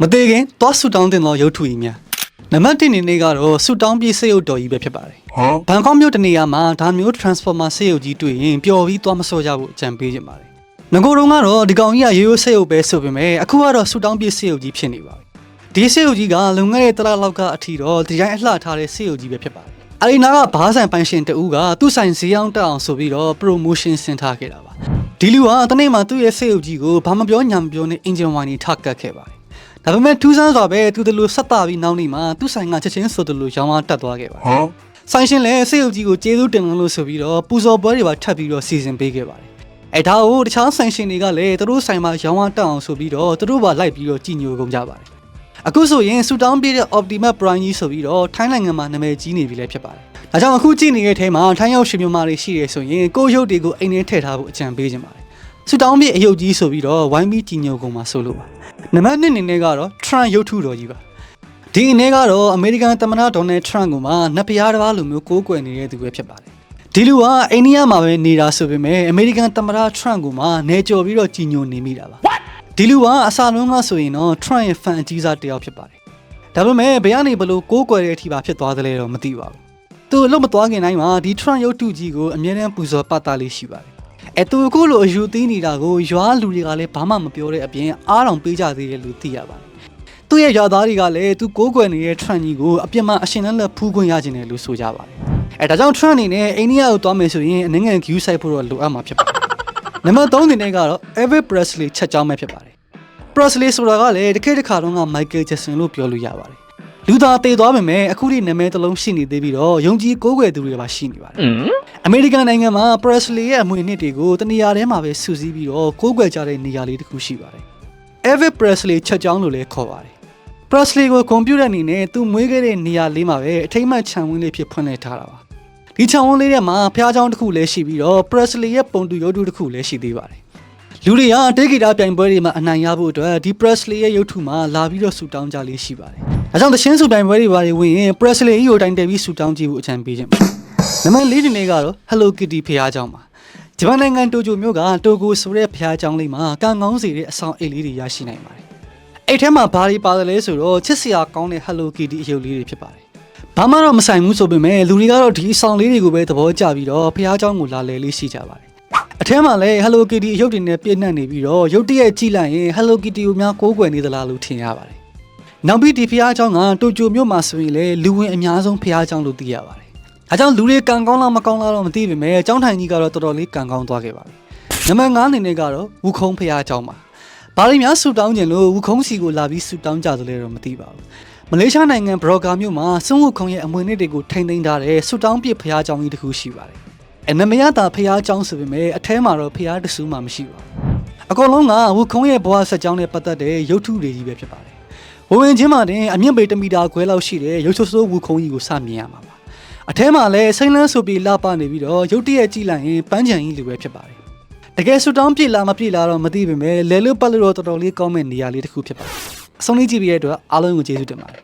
မသေးခင်သွားဆူတောင်းတင်သောရုပ်ထုကြီးများနံပါတ်1အနေနဲ့ကတော့ဆူတောင်းပြေးစေရုပ်တော်ကြီးပဲဖြစ်ပါတယ်ဘန်ကောက်မြို့တနေရာမှာဒါမျိုး transformer စေရုပ်ကြီးတွေ့ရင်ပျော်ပြီးသွားမစောကြဖို့အကြံပေးခြင်းပါတယ်ငကိုတုံးကတော့ဒီကောင်ကြီးကရိုးရိုးစေရုပ်ပဲဆိုပေမဲ့အခုကတော့ဆူတောင်းပြေးစေရုပ်ကြီးဖြစ်နေပါပြီဒီစေရုပ်ကြီးကလုံခဲ့တဲ့တလားလောက်ကအထီတော့ဒီတိုင်းအလှထားတဲ့စေရုပ်ကြီးပဲဖြစ်ပါတယ်အရီနာကဘားဆိုင်ပိုင်ရှင်တူကသူ့ဆိုင်ဈေးအောင်တက်အောင်ဆိုပြီးတော့ promotion ဆင်ထားခဲ့တာပါဒီလူကတနေ့မှသူ့ရဲ့စေရုပ်ကြီးကိုဘာမပြောညာမပြောနဲ့ engine wine ထပ်ကတ်ခဲ့ပါတယ် ဒါပေမဲ့ထူးဆန်းစွာပဲသူတို့လိုဆက်တာပြီးနောက်နေ့မှာသူ့ဆိုင်ကချက်ချင်းဆိုတယ်လို့ရောင်းအားတက်သွားခဲ့ပါတယ်ဆိုင်ရှင်လည်းစေရုပ်ကြီးကိုကျေးဇူးတင်လို့ဆိုပြီးတော့ပူဇော်ပွဲတွေပါထပ်ပြီးတော့စီစဉ်ပေးခဲ့ပါတယ်အဲဒါကိုတခြားဆိုင်ရှင်တွေကလည်းသူတို့ဆိုင်မှာရောင်းအားတက်အောင်ဆိုပြီးတော့သူတို့ပါလိုက်ပြီးတော့ကြည်ညိုကုန်ကြပါတယ်အခုဆိုရင်ဆူတောင်းပြတဲ့ Optimus Prime ကြီးဆိုပြီးတော့ထိုင်းနိုင်ငံမှာနာမည်ကြီးနေပြီလည်းဖြစ်ပါတယ်။ဒါကြောင့်အခုကြည့်နေတဲ့ထဲမှာထိုင်းရောက်ရှင်မြန်မာတွေရှိရဆိုရင်ကိုယ့်ရုပ်တွေကိုအိမ်ထဲထည့်ထားဖို့အကြံပေးခြင်းပါတယ်။ဆူတောင်းပြအယုတ်ကြီးဆိုပြီးတော့ဝိုင်းပြီးကြည်ညိုကုန်မှာဆိုလို့ပါ။ နံပါတ်1အနေနဲ့ကတော့ Trump ရုပ်ထုတော်ကြီးပါ။ဒီအနေကတော့အမေရိကန်သမ္မတဒေါ်နယ်ထရန့်ကိုမှနတ်ဖျားတစ်ပါးလိုမျိုးကိုးကွယ်နေတဲ့သူပဲဖြစ်ပါတယ်။ဒီလူကအိန္ဒိယမှာပဲနေတာဆိုပေမဲ့အမေရိကန်သမ္မတထရန့်ကိုမှနေကြော်ပြီးတော့ကြည်ညိုနေမိတာပါ။ဒီလူကအစာလုံးကဆိုရင်တော့ Trump ရဲ့ fan အကြီးစားတစ်ယောက်ဖြစ်ပါတယ်။ဒါပေမဲ့ဘယ်ကနေဘလို့ကိုးကွယ်တဲ့အထိပါဖြစ်သွားသလဲတော့မသိပါဘူး။သူအလုပ်မသွားခင်တိုင်းမှာဒီ Trump ရုပ်တုကြီးကိုအမြဲတမ်းပူဇော်ပတ်တာလေးရှိပါတယ်။ အဲသူအခုလိုအယူသိနေတာကိုရွာလူတွေကလည်းဘာမှမပြောတဲ့အပြင်အားတောင်ပေးကြသေးတယ်လို့သိရပါတယ်။သူ့ရဲ့ရွာသားတွေကလည်းသူကိုးကွယ်နေတဲ့ Trump ကြီးကိုအပြစ်မှအရှင်လန်းလက်ဖူးခွင့်ရခြင်းတယ်လို့ဆိုကြပါတယ်။အဲဒါကြောင့် Trump အနေနဲ့အိန္ဒိယကိုသွားမယ်ဆိုရင်အနိုင်ငံ view site ဖို့တော့လိုအပ်မှာဖြစ်ပါတယ်။နံပါတ်3အနေနဲ့ကတော့ Elvis Presley ချက်ကြောင်းပဲဖြစ်ပါတယ်။ Presley ဆိုတာကလည်းတစ်ခေတ်တစ်ခါတုန်းက Michael Jackson လို့ပြောလို့ရပါတယ်။ လူသားတည်သွားပေမဲ့အခုထိနာမည်တစ်လုံးရှိနေသေးပြီးတော့ယုံကြည်ကိုးကွယ်သူတွေပါရှိနေပါတယ်။အမေရိကန်နိုင်ငံမှာ Presley ရဲ့အမွေနှစ်တွေကိုတနေရာထဲမှာပဲစုစည်းပြီးတော့ကိုးကွယ်ကြတဲ့နေရာလေးတစ်ခုရှိပါတယ်။ Elvis Presley ချက်ချောင်းလို့လည်းခေါ်ပါတယ်။ Presley ကိုကွန်ပျူတာအနေနဲ့သူမွေးခဲ့တဲ့နေရာလေးမှာပဲအထိမ့်မှန်ခြံဝင်းလေးဖြစ်ဖွင့်လှစ်ထားတာပါ။ဒီခြံဝင်းလေးထဲမှာဖျားချောင်းတစ်ခုလည်းရှိပြီးတော့ Presley ရဲ့ပုံတူရုပ်တုတစ်ခုလည်းရှိသေးပါတယ်။လူတွေကတေးဂီတာပြိုင်ပွဲတွေမှာအနိုင်ရဖို့အတွက်ဒီ Presley ရဲ့ရုပ်ထုမှာလာပြီးတော့ဆူတောင်းကြလေးရှိပါတယ် ဒါကြောင့်တချင်းဆူပြိုင်ပွဲတွေပါဝင်ရင် Presley ကြီးကိုတိုင်တယ်ပြီးဆူတောင်းကြည့်ဖို့အကြံပေးခြင်းပါ။နံပါတ်၄ဒီနေ့ကတော့ Hello Kitty ဖျားเจ้าမှာဂျပန်နိုင်ငံတိုကျိုမြို့ကတိုကိုဆိုတဲ့ဖျားเจ้าလေးမှာကံကောင်းစီတဲ့အဆောင်အိတ်လေးတွေရရှိနိုင်ပါတယ်။အဲ့ထဲမှာဘာတွေပါတယ်လဲဆိုတော့ချစ်စရာကောင်းတဲ့ Hello Kitty အယုတ်လေးတွေဖြစ်ပါတယ်။ဘာမှတော့မဆိုင်ဘူးဆိုပေမဲ့လူတွေကတော့ဒီအဆောင်လေးတွေကိုပဲသဘောကျပြီးတော့ဖះเจ้าကိုလာလဲလေးရှိကြပါတယ်။အထဲမှာလည်း Hello Kitty အယုတ်တွေနဲ့ပြည့်နှက်နေပြီးတော့ရုပ်တရက်ကြည့်လိုက်ရင် Hello Kitty ကိုများကိုးကွယ်နေသလားလို့ထင်ရပါတယ်။ နောက်ပြီးဒီဖះเจ้าကတိုကျိုမြို့မှာဆိုရင်လည်းလူဝင်အများဆုံးဖះเจ้าလို့သိရပါတယ်။အဲကြောင့်လူတွေကံကောင်းလားမကောင်းလားတော့မသိပေမဲ့ကျောင်းထိုင်ကြီးကတော့တော်တော်လေးကံကောင်းသွားခဲ့ပါပြီ။နံပါတ်9အနေနဲ့ကတော့ဝူခုံဖះเจ้าမှာဘာလို့များဆူတောင်းကြလို့ဝူခုံစီကိုလာပြီးဆူတောင်းကြသလဲတော့မသိပါဘူး။မလေးရှားနိုင်ငံဘရော့ဂါမြို့မှာစွန့်ဝုခုံရဲ့အမွေနှစ်တွေကိုထိန်းသိမ်းထားတဲ့ဆူတောင်းပစ်ဖះเจ้าကြီးတစ်ခုရှိပါတယ်။အဲနမရတာဖះเจ้าဆိုပေမဲ့အထဲမှာတော့ဖះတဆူမှမရှိပါဘူး။အကုန်လုံးကဝူခုံရဲ့ဘဝဆက်ကြောင်းနဲ့ပတ်သက်တဲ့ရုပ်ထုတွေကြီးပဲဖြစ်ပါတယ်။ ဝဝင်ချင်းမှာတင်အမြင့်ပေ1မီတာခွဲလောက်ရှိတဲ့ရုပ်ဆိုးဆိုးဝူခုံကြီးကိုစမြင်ရမှာပါ။အထဲမှာလည်းစိမ့်လန်းဆိုပြီးလှပနေပြီးတော့ရုပ်တရက်ကြည့်လိုက်ရင်ပန်းချံကြီးလိုပဲဖြစ်ပါတယ်။တကယ်ဆူတောင်းပြစ်လားမပြစ်လားတော့မသိပေမဲ့လဲလို့ပတ်လို့တော့တော်တော်လေးကောင်းမဲ့နေရာလေးတစ်ခုဖြစ်ပါတယ်။အဆုံးလေးကြည့်ပြီးရတဲ့အတွက်အားလုံးကိုကျေးဇူးတင်ပါတယ်။